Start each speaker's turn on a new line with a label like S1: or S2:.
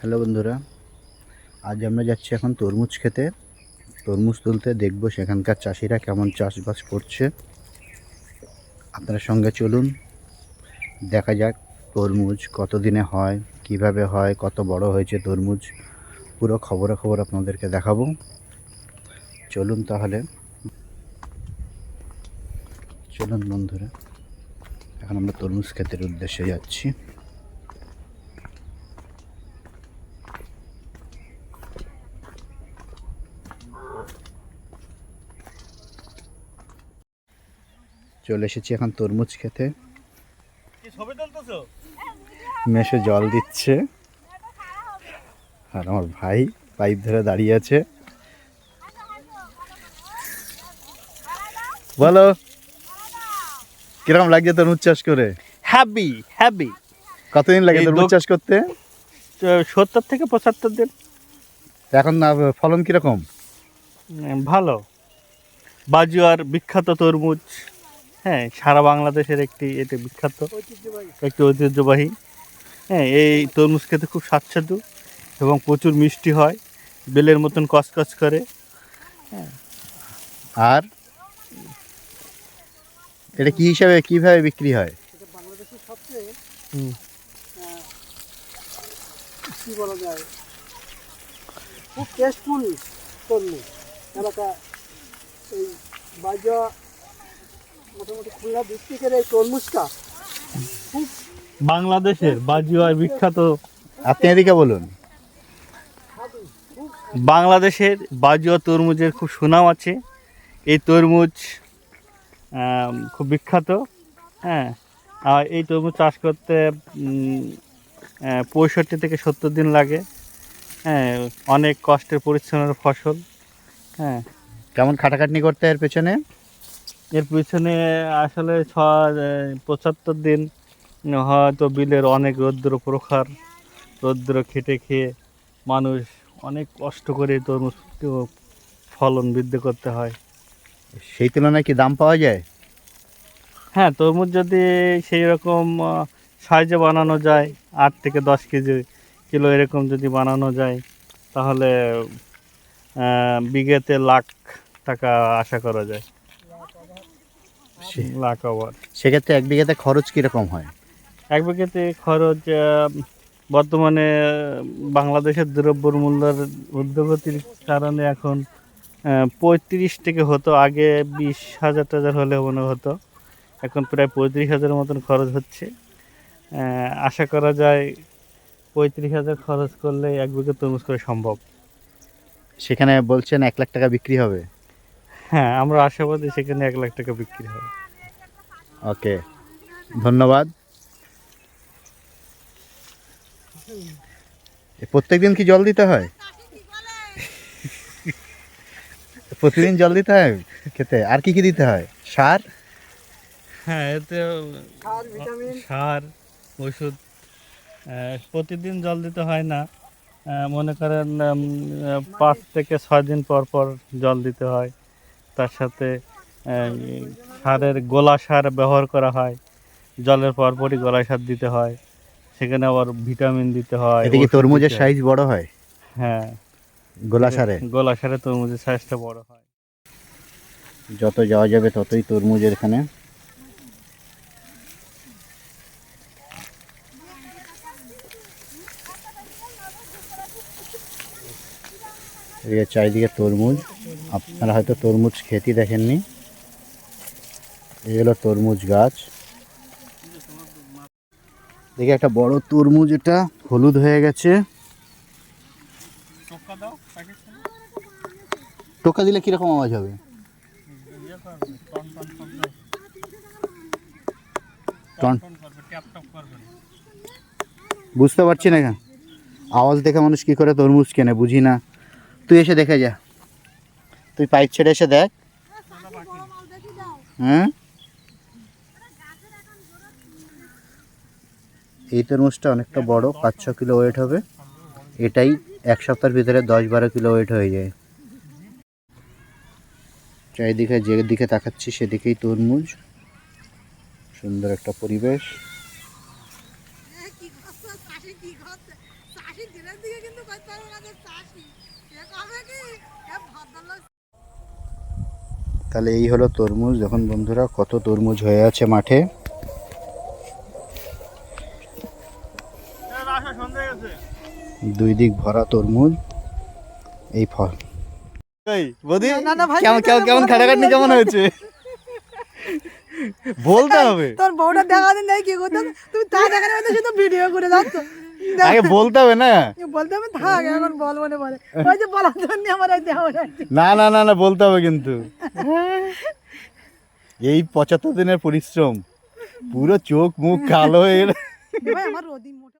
S1: Hello বন্ধুরা, আজ আমরা যাচ্ছি এখন তরমুজ খেতে। তরমুজ তুলতে দেখব সেখানকার চাষিরা কেমন চাষবাস করছে। আপনার সঙ্গে চলুন, দেখা যাক তরমুজ কত দিনে হয়, কীভাবে হয়, কত বড় হয়েছে তরমুজ। পুরো খবরে খবর আপনাদেরকে দেখাবো। চলুন তাহলে। চলুন বন্ধুরা, এখন আমরা তরমুজ ক্ষেতের উদ্দেশ্যে যাচ্ছি। চলে এসেছি এখন তরমুজ খেতে। মেশে জল দিচ্ছে। আর আমার ভাই পাইপ ধরে দাঁড়িয়ে আছে। বলো কীরকম লাগছে তরমুজ চাষ করে?
S2: হ্যাপি হ্যাপি
S1: কতদিন লাগে তরমুজ চাষ করতে?
S2: সত্তর থেকে পঁচাত্তর দিন।
S1: এখন ফলন কীরকম?
S2: ভালো। বাজুয়ার বিখ্যাত তরমুজ। হ্যাঁ সারা বাংলাদেশের একটি এটি বিখ্যাত একটি ঐতিহ্যবাহী। হ্যাঁ এই তরমুজ খেতে খুব স্বাচ্ছাদু এবং প্রচুর মিষ্টি হয় বেলের মতন কচকচ করে।
S1: আর? এটা কি হিসাবে কীভাবে বিক্রি হয়?
S2: হুম।
S3: কি বলা যায়? খুব টেস্টফুল তরমুজ। এলাকা এই বাজা মোটামুটি খুলনা ডিস্ট্রিক্টের এই তরমুজটা খুব
S2: বাংলাদেশের বাজুয়ার বিখ্যাত
S1: আপনি এদিকে বলুন।
S2: বাংলাদেশের বাজুয়া তরমুজের খুব সুনাম আছে। এই তরমুজ খুব বিখ্যাত হ্যাঁ। আর এই তরমুজ চাষ করতে পঁয়ষট্টি থেকে সত্তর দিন লাগে হ্যাঁ। অনেক কষ্টের পরিশ্রমের ফসল হ্যাঁ।
S1: কেমন খাটাখাটনি করতে এর পেছনে?
S2: এর পিছনে আসলে ছ পঁচাত্তর দিন হয়তো বিলের অনেক রৌদ্র প্রখার রৌদ্র খেটে খেয়ে মানুষ অনেক কষ্ট করে তরমুজ ফলন বৃদ্ধি করতে হয়।
S1: সেই তুলনায় কি দাম পাওয়া যায়?
S2: হ্যাঁ তরমুজ যদি সেই রকম সাইজে বানানো যায় আট থেকে দশ কেজি কিলো এরকম যদি বানানো যায় তাহলে বিঘেতে লাখ টাকা আশা করা যায়। লাখ আবার
S1: সেক্ষেত্রে এক বিঘাতে খরচ কীরকম হয়?
S2: এক বিঘাতে খরচ বর্তমানে বাংলাদেশের দ্রব্যর মূল্যের ঊর্ধ্বগতির কারণে এখন পঁয়ত্রিশ থেকে হতো আগে বিশ হাজার টাজার হলে মনে হতো। এখন প্রায় পঁয়ত্রিশ হাজারের মতন খরচ হচ্ছে। আশা করা যায় পঁয়ত্রিশ হাজার খরচ করলে এক বিঘা তরমুজ করে সম্ভব।
S1: সেখানে বলছেন এক লাখ টাকা বিক্রি হবে।
S2: হ্যাঁ আমরা আশাবাদী সেখানে এক লাখ টাকা বিক্রি হবে।
S1: ওকে ধন্যবাদ। প্রত্যেক দিন কি জল দিতে হয়? প্রতিদিন জল দিতে হয় খেতে? আর কি কি দিতে হয়? সার?
S2: হ্যাঁ এতে
S3: সার
S2: ওষুধ প্রতিদিন জল দিতে হয় না। মনে করেন পাঁচ থেকে ছয় দিন পর পর জল দিতে হয়। তার সাথে সারের গোলা সার ব্যবহার করা হয়। জলের পরপরই গোলা সার দিতে হয়। সেখানে আবার ভিটামিন দিতে হয়
S1: এতে কি
S2: ওষুধ
S1: তরমুজের সাইজ বড় হয়?
S2: হ্যাঁ।
S1: গোলা সারে?
S2: গোলা সারে তরমুজের সাইজটা বড় হয়।
S1: যত যাওয়া যাবে ততই তরমুজের এখানে। চারিদিকে তরমুজ। আপনারা হয়তো তরমুজ খেতে দেখেননি। এই হলো তরমুজ গাছ। দেখে একটা বড় তরমুজ, এটা হলুদ হয়ে গেছে। টোকা দিলে কীরকম আওয়াজ হবে? বুঝতে পারছি না কেন? আওয়াজ দেখে মানুষ কি করে তরমুজ কেনে, বুঝি না। তুই এসে দেখে যা। তুই পাইপ ছেড়ে এসে দেখ। হ্যাঁ? এই তরমুজটা অনেকটা বড়, পাঁচ, ছ কিলো ওয়েট হবে। এটাই এক সপ্তাহের ভিতরে দশ, বারো কিলো ওয়েট হয়ে যায়। চারিদিকে যেদিকে তাকাচ্ছি সেদিকেই তরমুজ। সুন্দর একটা পরিবেশ। তাহলে এই হলো তরমুজ। যখন বন্ধুরা, কত তরমুজ হয়ে আছে মাঠে। দুই দিক ভরা তরমুজ এই ফল।
S4: না, না, ভাই,
S1: কেমন কেমন
S4: না,
S1: কেমন খাটাখাটনি কেমন হয়েছে? বলতে হবে।
S4: তোর বউটা দেখা দিন নাই কি করতে তুমি তা মধ্যে শুধু ভিডিও করে যাচ্ছ।
S1: আগে বলতে হবে না?
S4: বলতে হবে থাক এখন বল মনে পড়ে ওই যে বলার জন্য আমার
S1: না না না না বলতে হবে কিন্তু। এই পঁচাত্তর দিনের পরিশ্রম পুরো চোখ মুখ কালো হয়ে গেলে।
S4: আমার মোটা।